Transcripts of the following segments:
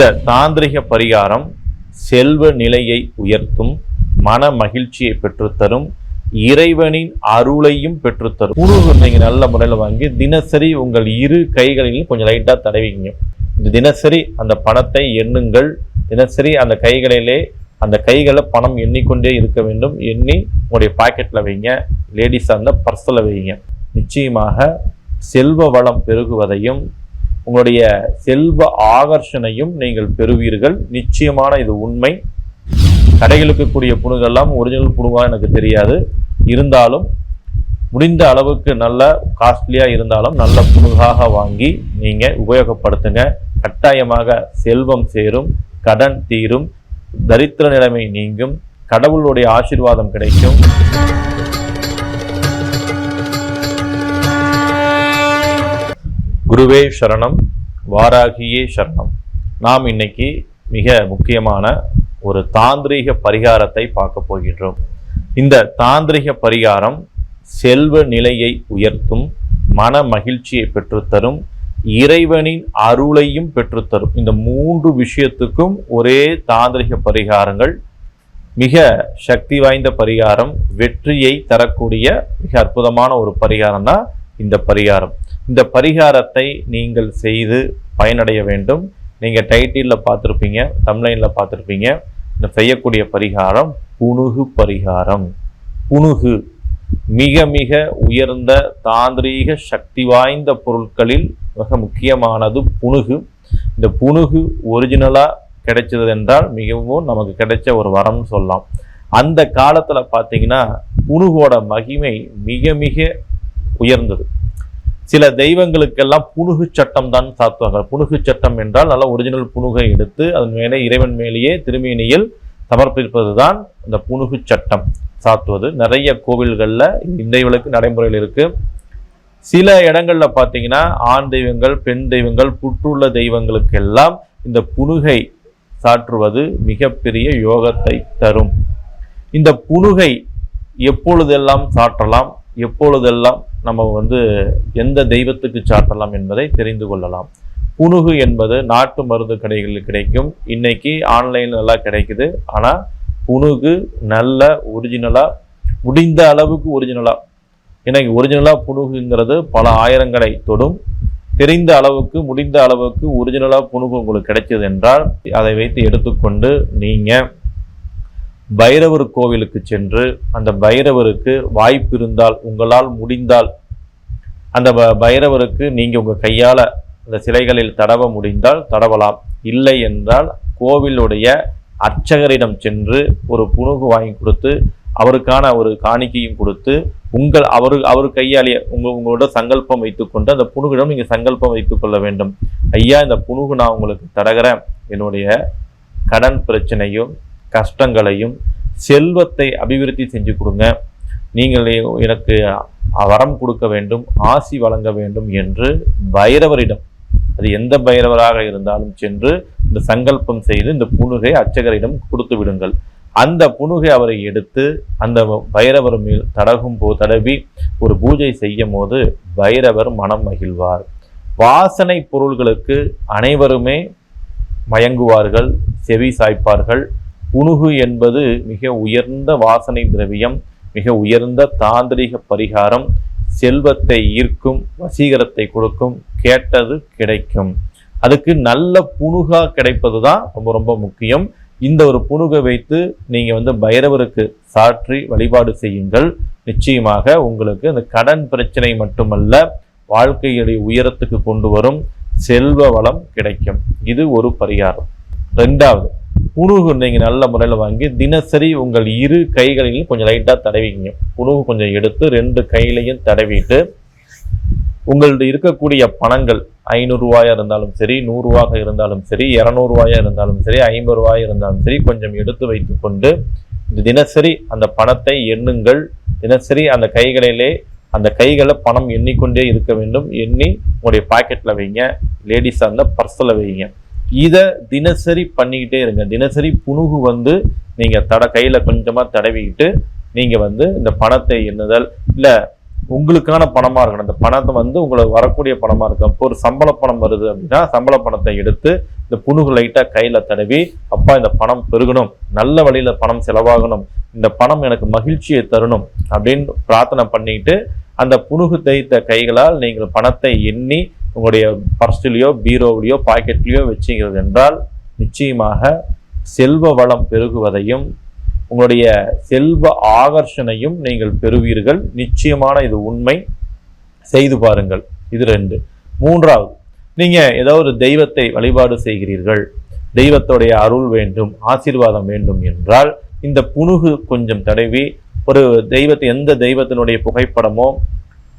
இந்த தாந்திரிக பரிகாரம் செல்வ நிலையை உயர்த்தும் மன மகிழ்ச்சியை பெற்றுத்தரும் இறைவனின் அருளையும் பெற்றுத்தரும். புழுகு நீங்கள் நல்ல முறையில் வாங்கி தினசரி உங்கள் இரு கைகளிலும் கொஞ்சம் லைட்டாக தடவிங்க இந்த தினசரி அந்த பணத்தை எண்ணுங்கள். தினசரி அந்த கைகளிலே அந்த கைகளை பணம் எண்ணிக்கொண்டே இருக்க வேண்டும். எண்ணி உங்களுடைய பாக்கெட்டில் வைங்க. லேடிஸாக இருந்தால் பர்ஸில் வைங்க. நிச்சயமாக செல்வ வளம் பெருகுவதையும் உங்களுடைய செல்வ ஆகர்ஷணையும் நீங்கள் பெறுவீர்கள். நிச்சயமான இது உண்மை. கடைகளுக்கு கூடிய புணுகெல்லாம் ஒரிஜினல் புணுகா எனக்கு தெரியாது. இருந்தாலும் முடிந்த அளவுக்கு நல்ல காஸ்ட்லியாக இருந்தாலும் நல்ல புணுகாக வாங்கி நீங்கள் உபயோகப்படுத்துங்க. கட்டாயமாக செல்வம் சேரும் கடன் தீரும் தரித்திர நிலைமை நீங்கும் கடவுளுடைய ஆசீர்வாதம் கிடைக்கும். குருவே சரணம் வாராகியே சரணம். நாம் இன்னைக்கு மிக முக்கியமான ஒரு தாந்திரீக பரிகாரத்தை பார்க்க போகின்றோம். இந்த தாந்திரிக பரிகாரம் செல்வ நிலையை உயர்த்தும் மன மகிழ்ச்சியை பெற்றுத்தரும் இறைவனின் அருளையும் பெற்றுத்தரும். இந்த மூன்று விஷயத்துக்கும் ஒரே தாந்திரிக பரிகாரங்கள் மிக சக்தி வாய்ந்த பரிகாரம் வெற்றியை தரக்கூடிய மிக அற்புதமான ஒரு பரிகாரம் தான் இந்த பரிகாரம். இந்த பரிகாரத்தை நீங்கள் செய்து பயனடைய வேண்டும். நீங்கள் டைட்டிலில் பார்த்துருப்பீங்க தம்லைனில் பார்த்துருப்பீங்க. இந்த செய்யக்கூடிய பரிகாரம் புணுகு பரிகாரம். புணுகு மிக மிக உயர்ந்த தாந்திரீக சக்தி வாய்ந்த பொருட்களில் மிக முக்கியமானது புணுகு இந்த புணுகு ஒரிஜினலாக கிடைச்சது என்றால் மிகவும் நமக்கு கிடைச்ச ஒரு வரம்னு சொல்லலாம். அந்த காலத்தில் பார்த்தீங்கன்னா புணுகோட மகிமை மிக மிக உயர்ந்தது. சில தெய்வங்களுக்கெல்லாம் புனுகு சட்டம் தான் சாத்துவாங்க. புனுகு சட்டம் என்றால் நல்ல ஒரிஜினல் புனுகை எடுத்து அதன் மேலே இறைவன் மேலேயே திருமேனியில் சமர்ப்பிப்பது தான் இந்த புனுகு சட்டம் சாத்துவது. நிறைய கோவில்களில் இன்றைகளுக்கு நடைமுறையில் இருக்குது சில இடங்களில் பார்த்தீங்கன்னா ஆண் தெய்வங்கள் பெண் தெய்வங்கள் புற்றுள்ள தெய்வங்களுக்கெல்லாம் இந்த புனுகை சாற்றுவது மிகப்பெரிய யோகத்தை தரும். இந்த புனுகை எப்பொழுதெல்லாம் சாற்றலாம்? எப்பொழுதெல்லாம் நம்ம வந்து எந்த தெய்வத்துக்கு சாட்டலாம் என்பதை தெரிந்து கொள்ளலாம். புணுகு என்பது நாட்டு மருந்து கடைகளில் கிடைக்கும். இன்னைக்கு ஆன்லைன் நல்லா கிடைக்குது. ஆனால் புணுகு நல்ல ஒரிஜினலாக முடிந்த அளவுக்கு ஒரிஜினலாக இன்னைக்கு ஒரிஜினலாக புணுகுங்கிறது பல ஆயிரங்களை தொடும். தெரிந்த அளவுக்கு முடிந்த அளவுக்கு ஒரிஜினலாக புணுகு உங்களுக்கு கிடைச்சது என்றால் அதை வைத்து எடுத்துக்கொண்டு நீங்கள் பைரவர் கோவிலுக்கு சென்று அந்த பைரவருக்கு வாய்ப்பு இருந்தால் உங்களால் முடிந்தால் அந்த ப- பைரவருக்கு நீங்கள் உங்கள் கையால் அந்த சிலைகளில் தடவ முடிந்தால் தடவலாம். இல்லை என்றால் கோவிலுடைய அர்ச்சகரிடம் சென்று ஒரு புணுகு வாங்கி கொடுத்து அவருக்கான ஒரு காணிக்கையும் கொடுத்து உங்கள் அவரு அவர் கையாலேயே உங்கள் உங்களோட சங்கல்பம் வைத்துக்கொண்டு அந்த புணுகிடம் நீங்கள் சங்கல்பம் வைத்துக்கொள்ள வேண்டும். ஐயா இந்த புணுகு நான் உங்களுக்கு தரகிறேன். என்னுடைய கடன் பிரச்சனையும் கஷ்டங்களையும் செல்வத்தை அபிவிருத்தி செஞ்சு கொடுங்க. நீங்கள் எனக்கு வரம் கொடுக்க வேண்டும் ஆசி வழங்க வேண்டும் என்று பைரவரிடம் அது எந்த பைரவராக இருந்தாலும் சென்று இந்த சங்கல்பம் செய்து இந்த புணுகை அர்ச்சகரிடம் கொடுத்து விடுங்கள். அந்த புணுகை அவரை எடுத்து அந்த பைரவர் மேல் தடகும் போ தடவி ஒரு பூஜை செய்யும் போது பைரவர் மனம் மகிழ்வார். வாசனை பொருள்களுக்கு அனைவருமே மயங்குவார்கள் செவி சாய்ப்பார்கள். புணுகு என்பது மிக உயர்ந்த வாசனை திரவியம் மிக உயர்ந்த தாந்திரிக பரிகாரம் செல்வத்தை ஈர்க்கும் வசீகரத்தை கொடுக்கும் கேட்டது கிடைக்கும். அதுக்கு நல்ல புணுகா கிடைப்பது தான் ரொம்ப ரொம்ப முக்கியம். இந்த ஒரு புணுகை வைத்து நீங்கள் வந்து பைரவருக்கு சாற்றி வழிபாடு செய்யுங்கள். நிச்சயமாக உங்களுக்கு அந்த கடன் பிரச்சனை மட்டுமல்ல வாழ்க்கையுடைய உயரத்துக்கு கொண்டு வரும் செல்வ வளம் கிடைக்கும். இது ஒரு பரிகாரம். ரெண்டாவது புணுகு நீங்க நல்ல முறையில் வாங்கி தினசரி உங்கள் இரு கைகளிலும் கொஞ்சம் லைட்டாக தடவிங்க புணுகு கொஞ்சம் எடுத்து ரெண்டு கையிலையும் தடவிட்டு உங்கள்ட்ட இருக்கக்கூடிய பணங்கள் ஐநூறுரூவாயாக இருந்தாலும் சரி நூறுரூவாக இருந்தாலும் சரி இரநூறுவாயா இருந்தாலும் சரி ஐம்பது ரூபாயாக இருந்தாலும் சரி கொஞ்சம் எடுத்து வைத்துக்கொண்டு கொண்டு தினசரி அந்த பணத்தை எண்ணுங்கள். தினசரி அந்த கைகளிலே அந்த கைகளை பணம் எண்ணிக்கொண்டே இருக்க வேண்டும். எண்ணி உங்களுடைய பாக்கெட்டில் வைங்க. லேடிஸாக இருந்தால் பர்ஸில் வைங்க. இதை தினசரி பண்ணிக்கிட்டே இருங்க. தினசரி புணுகு வந்து நீங்கள் தட கையில் கொஞ்சமாக தடவிக்கிட்டு நீங்கள் வந்து இந்த பணத்தை எண்ணுதல் இல்லை உங்களுக்கான பணமாக இருக்கணும். அந்த பணத்தை வந்து உங்களுக்கு வரக்கூடிய பணமாக இருக்கும் இப்போ ஒரு சம்பள பணம் வருது அப்படின்னா சம்பள பணத்தை எடுத்து இந்த புணுகு லைட்டாக கையில் தடவி அப்பா இந்த பணம் பெருகணும். நல்ல வழியில் பணம் செலவாகணும். இந்த பணம் எனக்கு மகிழ்ச்சியை தரணும் அப்படின்னு பிரார்த்தனை பண்ணிட்டு அந்த புணுகு தைத்த கைகளால் நீங்கள் பணத்தை எண்ணி உங்களுடைய பர்ஸ்லையோ பீரோவிலையோ பாக்கெட்லேயோ வச்சீங்கிறது என்றால் நிச்சயமாக செல்வ வளம் பெருகுவதையும் உங்களுடைய செல்வ ஆகர்ஷணையும் நீங்கள் பெறுவீர்கள். நிச்சயமான இது உண்மை. செய்து பாருங்கள். இது ரெண்டு. மூன்றாவது நீங்கள் ஏதோ ஒரு தெய்வத்தை வழிபாடு செய்கிறீர்கள். தெய்வத்துடைய அருள் வேண்டும் ஆசீர்வாதம் வேண்டும் என்றால் இந்த புணுகு கொஞ்சம் தடவி ஒரு தெய்வத்தை எந்த தெய்வத்தினுடைய புகைப்படமோ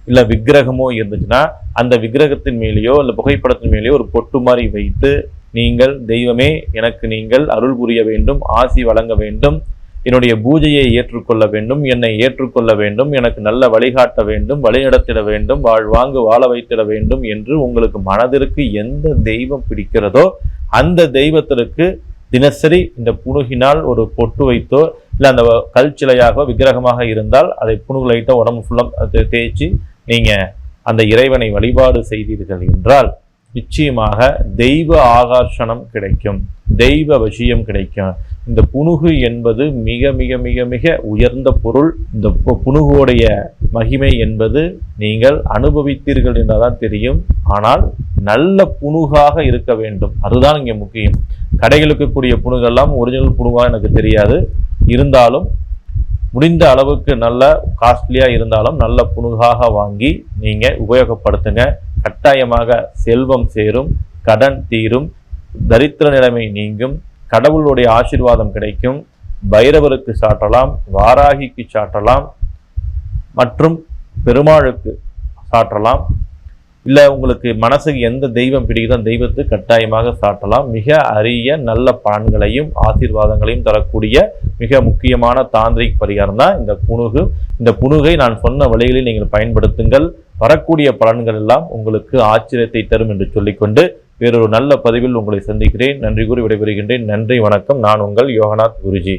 இல்லை விக்கிரகமோ இருந்துச்சுன்னா அந்த விக்கிரகத்தின் மேலேயோ இல்லை புகைப்படத்தின் மேலேயோ ஒரு பொட்டு மாதிரி வைத்து நீங்கள் தெய்வமே எனக்கு நீங்கள் அருள் புரிய வேண்டும் ஆசி வழங்க வேண்டும் என்னுடைய பூஜையை ஏற்றுக்கொள்ள வேண்டும் என்னை ஏற்றுக்கொள்ள வேண்டும் எனக்கு நல்ல வழிகாட்ட வேண்டும் வழிநடத்திட வேண்டும் வாழ்வாங்கு வாழ வைத்திட வேண்டும் என்று உங்களுக்கு மனதிற்கு எந்த தெய்வம் பிடிக்கிறதோ அந்த தெய்வத்திற்கு தினசரி இந்த புணுகினால் ஒரு பொட்டு வைத்தோ இல்லை அந்த கல் சிலையாக விக்கிரகமாக இருந்தால் அதை புணுகுலைட்ட உடம்பு ஃபுல்லாக தேய்ச்சி நீங்கள் அந்த இறைவனை வழிபாடு செய்தீர்கள் என்றால் நிச்சயமாக தெய்வ ஆகர்ஷணம் கிடைக்கும் தெய்வ விஷயம் கிடைக்கும். இந்த புணுகு என்பது மிக மிக மிக மிக உயர்ந்த பொருள். இந்த பு- மகிமை என்பது நீங்கள் அனுபவித்தீர்கள் என்றாதான் தெரியும். ஆனால் நல்ல புணுகாக இருக்க வேண்டும். அதுதான் இங்கே முக்கியம். கடைகளுக்கு கூடிய புணுகெல்லாம் ஒரிஜினல் புணுகா எனக்கு தெரியாது. இருந்தாலும் முடிந்த அளவுக்கு நல்ல காஸ்ட்லியாக இருந்தாலும் நல்ல புணுகாக வாங்கி நீங்கள் உபயோகப்படுத்துங்க. கட்டாயமாக செல்வம் சேரும் கடன் தீரும் தரித்திர நிலைமை நீங்கும் கடவுளுடைய ஆசீர்வாதம் கிடைக்கும். பைரவருக்கு சாட்டலாம் வாராகிக்கு சாட்டலாம் மற்றும் பெருமாளுக்கு சாட்டலாம். இல்லை உங்களுக்கு மனசுக்கு எந்த தெய்வம் பிடிக்குதோ அந்த தெய்வத்தை கட்டாயமாக சாட்டலாம். மிக அரிய நல்ல பலன்களையும் ஆசீர்வாதங்களையும் தரக்கூடிய மிக முக்கியமான தாந்திரிக் பரிகாரம் தான் இந்த புணுகு இந்த புணுகை நான் சொன்ன வழிகளில் நீங்கள் பயன்படுத்துங்கள். வரக்கூடிய பலன்கள் எல்லாம் உங்களுக்கு ஆச்சரியத்தை தரும் என்று சொல்லிக்கொண்டு வேறொரு நல்ல பதிவில் உங்களை சந்திக்கிறேன். நன்றி கூறி விடைபெறுகின்றேன். நன்றி வணக்கம். நான் உங்கள் யோகநாத் குருஜி.